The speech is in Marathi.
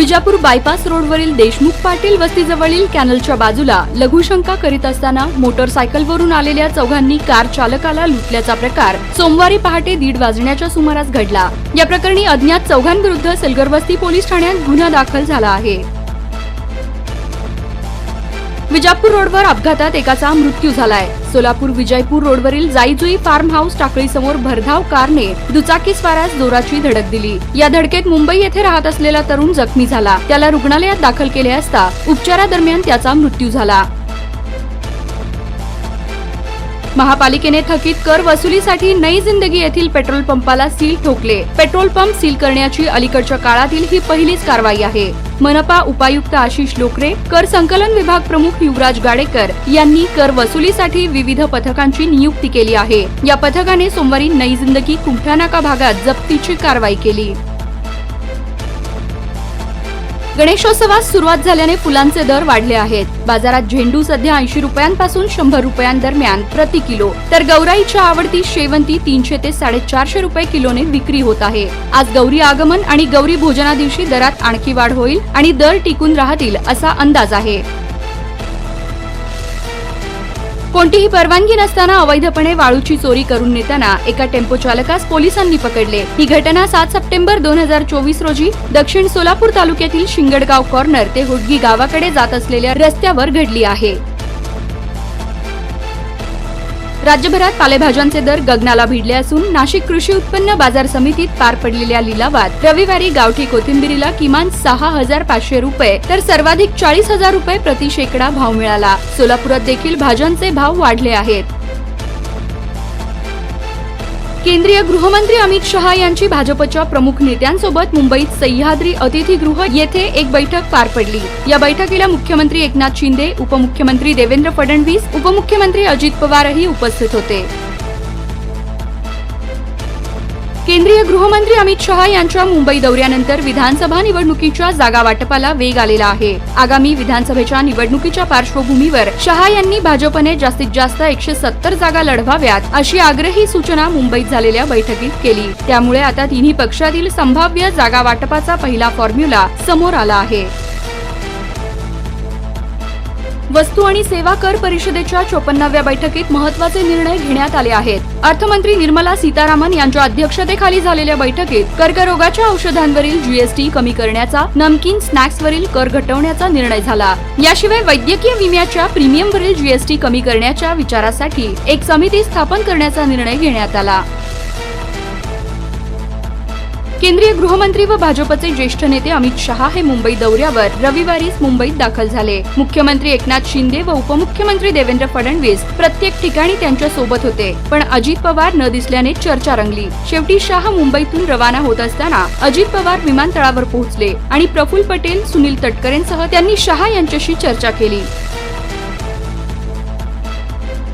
विजापूर बायपास रोडवरील देशमुख पाटील वस्तीजवळील कॅनलच्या बाजूला लघुशंका करीत असताना मोटरसायकलवरून आलेल्या चौघांनी कार चालकाला लुटल्याचा प्रकार सोमवारी पहाटे दीड वाजण्याच्या सुमारास घडला. या प्रकरणी अज्ञात चौघांविरुद्ध सलगरवस्ती पोलीस ठाण्यात गुन्हा दाखल झाला आहे. विजापूर रोडवर अपघातात एकाचा मृत्यू झालाय. सोलापूर विजयपूर रोडवरील जाईजुई फार्म हाऊस टाकळी समोर भरधाव कारने दुचाकी स्वारास जोराची धडक दिली. या धडकेत मुंबई येथे राहत असलेला तरुण जखमी झाला. त्याला रुग्णालयात दाखल केले असता उपचारादरम्यान त्याचा मृत्यू झाला. महापालिकेने थकीत कर वसुलीसाठी नई जिंदगी येथील पेट्रोल पंपाला सील ठोकले. पेट्रोल पंप सील करण्याची अलीकडच्या काळातील ही पहिलीच कारवाई आहे. मनपा उपायुक्त आशिष लोकरे कर संकलन विभाग प्रमुख युवराज गाडेकर यांनी कर वसुलीसाठी विविध पथकांची नियुक्ती केली आहे. या पथकाने सोमवारी नई जिंदगी कुंठानाका भागात जप्तीची कारवाई केली. गणेशोत्सवास सुरुवात झाल्याने फुलांचे दर वाढले आहेत. बाजारात झेंडू सध्या ऐंशी रुपयांपासून शंभर रुपयांदरम्यान प्रति किलो. तर गौराईच्या आवडती शेवंती तीनशे ते साडेचारशे रुपये किलोने विक्री होत आहे. आज गौरी आगमन आणि गौरी भोजना दिवशी दरात आणखी वाढ होईल आणि दर टिकून राहतील असा अंदाज आहे. कोणतीही परवानगी नसताना अवैधपणे वाळूची चोरी करून नेताना एका टेम्पो चालकास पोलिसांनी पकडले. ही घटना सात सप्टेंबर दोन हजार चोवीस रोजी दक्षिण सोलापूर तालुक्यातील शिंगडगाव कॉर्नर ते हुडगी गावाकडे जात असलेल्या रस्त्यावर घडली आहे. राज्यभरात पालेभाज्यांचे दर गगनाला भिडले असून नाशिक कृषी उत्पन्न बाजार समितीत पार पडलेल्या लिलावात रविवारी गावठी कोथिंबिरीला किमान सहा हजार पाचशे रुपये तर सर्वाधिक चाळीस हजार रुपये प्रति शेकडा भाव मिळाला. सोलापुरात देखील भाज्यांचे भाव वाढले आहेत. केंद्रीय गृहमंत्री अमित शहा यांची भाजपच्या प्रमुख नेत्यांसोबत मुंबईत सह्याद्री अतिथीगृह येथे एक बैठक पार पडली. या बैठकीला मुख्यमंत्री एकनाथ शिंदे उपमुख्यमंत्री देवेंद्र फडणवीस उपमुख्यमंत्री अजित पवारही उपस्थित होते. केंद्रीय गृहमंत्री अमित शहा यांच्या मुंबई दौऱ्यानंतर विधानसभा निवडणुकीच्या जागा वाटपाला वेग आलेला आहे. आगामी विधानसभेच्या निवडणुकीच्या पार्श्वभूमीवर शहा यांनी भाजपने जास्तीत जास्त एकशे सत्तर जागा लढवाव्यात अशी आग्रही सूचना मुंबईत झालेल्या बैठकीत केली. त्यामुळे आता तिन्ही पक्षातील संभाव्य जागा वाटपाचा पहिला फॉर्म्युला समोर आला आहे. वस्तू आणि सेवा कर परिषदेच्या चोपन्नाव्या बैठकीत महत्त्वाचे निर्णय घेण्यात आले आहेत. अर्थमंत्री निर्मला सीतारामन यांच्या अध्यक्षतेखाली झालेल्या बैठकीत कर्करोगाच्या औषधांवरील जीएसटी कमी करण्याचा नमकीन स्नॅक्सवरील कर घटवण्याचा निर्णय झाला. याशिवाय वैद्यकीय विम्याच्या प्रीमियमवरील जीएसटी कमी करण्याच्या विचारासाठी एक समिती स्थापन करण्याचा निर्णय घेण्यात आला. केंद्रीय गृहमंत्री व भाजपचे ज्येष्ठ नेते अमित शहा हे मुंबई दौऱ्यावर रविवारीच मुंबईत दाखल झाले. मुख्यमंत्री एकनाथ शिंदे व उपमुख्यमंत्री देवेंद्र फडणवीस प्रत्येक ठिकाणी त्यांच्यासोबत होते पण अजित पवार न दिसल्याने चर्चा रंगली. शेवटी शहा मुंबईतून रवाना होत असताना अजित पवार विमानतळावर पोहोचले आणि प्रफुल्ल पटेल सुनील तटकरेंसह त्यांनी शहा यांच्याशी चर्चा केली.